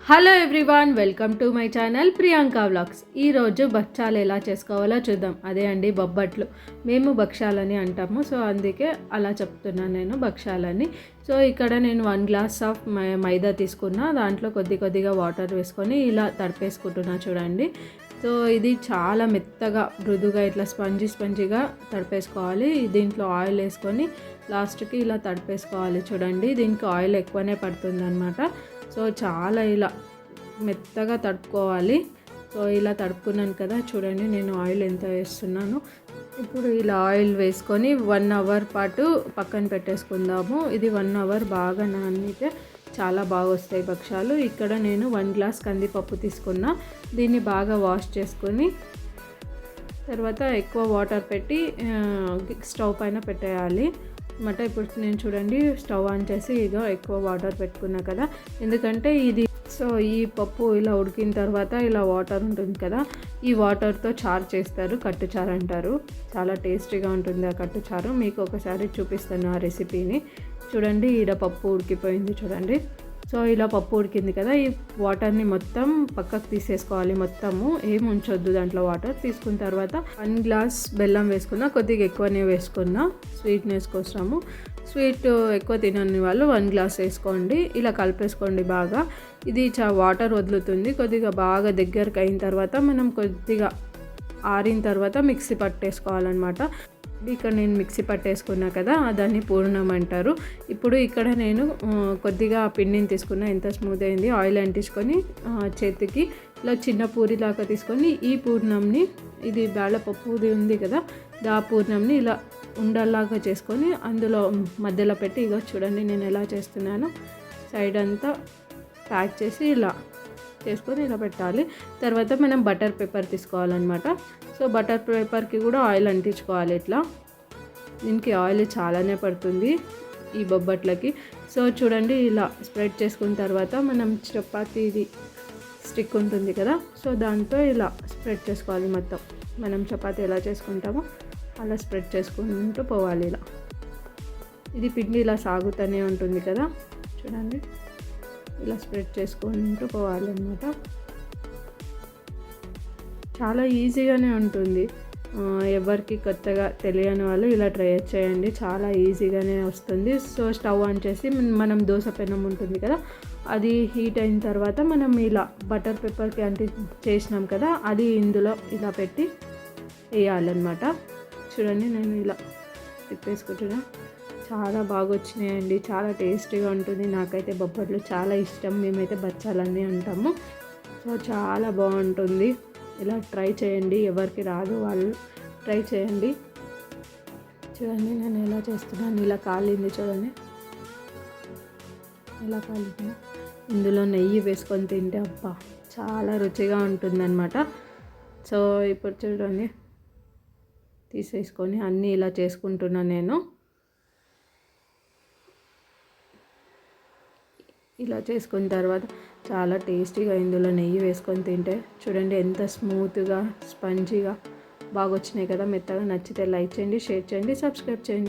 Hello everyone welcome to my channel Priyanka vlogs ఈరోజు భక్షాలు ఎలా చేసుకోవాలో చూద్దాం. అదే అండి బొబ్బట్లు. మేము భక్షాలని అంటాము సో అందుకే అలా చెప్తున్నాను నేను భక్షాలని. సో ఇక్కడ నేను వన్ గ్లాస్ ఆఫ్ మైదా తీసుకున్నా దాంట్లో కొద్ది కొద్దిగా వాటర్ వేసుకొని ఇలా తడిపేసుకుంటున్నా చూడండి. సో ఇది చాలా మెత్తగా మృదుగా ఇట్లా స్పంజీ స్పంజీగా తడిపేసుకోవాలి. దీంట్లో ఆయిల్ వేసుకొని లాస్ట్కి ఇలా తడిపేసుకోవాలి చూడండి. దీనికి ఆయిల్ ఎక్కువనే పడుతుంది అనమాట సో చాలా ఇలా మెత్తగా తడుపుకోవాలి. సో ఇలా తడుపుకున్నాను కదా చూడండి నేను ఆయిల్ ఎంత వేస్తున్నాను. ఇప్పుడు ఇలా ఆయిల్ వేసుకొని వన్ అవర్ పాటు పక్కన పెట్టేసుకుందాము. ఇది వన్ అవర్ బాగా నానితే చాలా బాగా వస్తాయి భక్షాలు ఇక్కడ నేను వన్ గ్లాస్ కందిపప్పు తీసుకున్నా. దీన్ని బాగా వాష్ చేసుకొని తర్వాత ఎక్కువ వాటర్ పెట్టి స్టవ్ పైన పెట్టేయాలి. అనమాట. ఇప్పుడు నేను చూడండి స్టవ్ ఆన్ చేసి ఇదో ఎక్కువ వాటర్ పెట్టుకున్నా కదా. ఎందుకంటే ఇది సో ఈ పప్పు ఇలా ఉడికిన తర్వాత ఇలా వాటర్ ఉంటుంది కదా ఈ వాటర్తో చారు చేస్తారు కట్టు చారు అంటారు. చాలా టేస్టీగా ఉంటుంది ఆ కట్టు చారు. మీకు ఒకసారి చూపిస్తాను ఆ రెసిపీని చూడండి ఈడ పప్పు ఉడికిపోయింది చూడండి. సో ఇలా పప్పు ఉడికింది కదా ఈ వాటర్ని మొత్తం పక్కకు తీసేసుకోవాలి మొత్తము. ఏం ఉంచొద్దు దాంట్లో వాటర్. తీసుకున్న తర్వాత వన్ గ్లాస్ బెల్లం వేసుకున్నా కొద్దిగా ఎక్కువనే వేసుకున్నా స్వీట్నెస్ కోసము. స్వీట్ ఎక్కువ తినని వాళ్ళు వన్ గ్లాస్ వేసుకోండి. ఇలా కలిపేసుకోండి బాగా. ఇది చా వాటర్ వదులుతుంది. కొద్దిగా బాగా దగ్గరకు అయిన తర్వాత మనం కొద్దిగా ఆరిన తర్వాత మిక్సీ పట్టేసుకోవాలన్నమాట. ఇక్కడ నేను మిక్సీ పట్టేసుకున్నా కదా దాన్ని పూర్ణం అంటారు. ఇప్పుడు ఇక్కడ నేను కొద్దిగా పిండిని తీసుకున్నా ఎంత స్మూత్ అయింది ఆయిల్ అంటించుకొని చేతికి ఇలా చిన్న పూరిలాగా తీసుకొని ఈ పూర్ణంని ఇది బేళ్ళపప్పుది ఉంది కదా ఆ పూర్ణంని ఇలా ఉండల్లాగా చేసుకొని అందులో మధ్యలో పెట్టి ఇగో చూడండి నేను ఎలా చేస్తున్నాను సైడ్ అంతా ప్యాక్ చేసి ఇలా చేసుకొని ఇలా పెట్టాలి తర్వాత మనం బటర్ పేపర్ తీసుకోవాలన్నమాట. సో బటర్ పేపర్కి కూడా ఆయిల్ అంటించుకోవాలి ఇట్లా. దీనికి ఆయిల్ చాలానే పడుతుంది ఈ బొబ్బట్లకి. సో చూడండి ఇలా స్ప్రెడ్ చేసుకున్న తర్వాత మనం చపాతీది స్టిక్ ఉంటుంది కదా సో దాంతో ఇలా స్ప్రెడ్ చేసుకోవాలి మొత్తం. మనం చపాతీ ఎలా చేసుకుంటామో అలా స్ప్రెడ్ చేసుకుంటూ పోవాలి ఇలా. ఇది పిండి ఇలా సాగుతూనే ఉంటుంది కదా చూడండి. ఇలా స్ప్రెడ్ చేసుకుంటూ పోవాలన్నమాట. చాలా ఈజీగానే ఉంటుంది. ఎవరికి కొత్తగా తెలియని వాళ్ళు ఇలా ట్రై చేయండి. చాలా ఈజీగానే వస్తుంది. సో స్టవ్ ఆన్ చేసి మనం దోశ పెనం ఉంటుంది కదా అది హీట్ అయిన తర్వాత మనం ఇలా బటర్ పేపర్కి అంటే చేసినాం కదా అది ఇందులో ఇలా పెట్టి వేయాలన్నమాట. చూడండి నేను ఇలా తిప్పేసుకుంటున్నాను చాలా బాగా వచ్చినాయండి చాలా టేస్టీగా ఉంటుంది. నాకైతే బొబ్బట్లు చాలా ఇష్టం. మేమైతే బచ్చాలని అంటాము సో చాలా బాగుంటుంది. ఇలా ట్రై చేయండి. ఎవరికి రాదు వాళ్ళు ట్రై చేయండి. చూడండి నేను ఎలా చేస్తున్నాను. ఇలా కాలింది చూడండి. ఇలా కాలింది? ఇందులో నెయ్యి వేసుకొని తింటే అబ్బా చాలా రుచిగా ఉంటుందన్నమాట. సో ఇప్పుడు చూడండి. తీసేసుకొని అన్నీ ఇలా చేసుకుంటున్నాను నేను. ఇలా చేసుకున్న తర్వాత చాలా టేస్టీగా ఇందులో నెయ్యి వేసుకొని తింటే చూడండి ఎంత స్మూత్గా స్పంజీగా బాగా వచ్చినాయి కదా. మెత్తగా నచ్చితే లైక్ చేయండి షేర్ చేయండి సబ్స్క్రైబ్ చేయండి.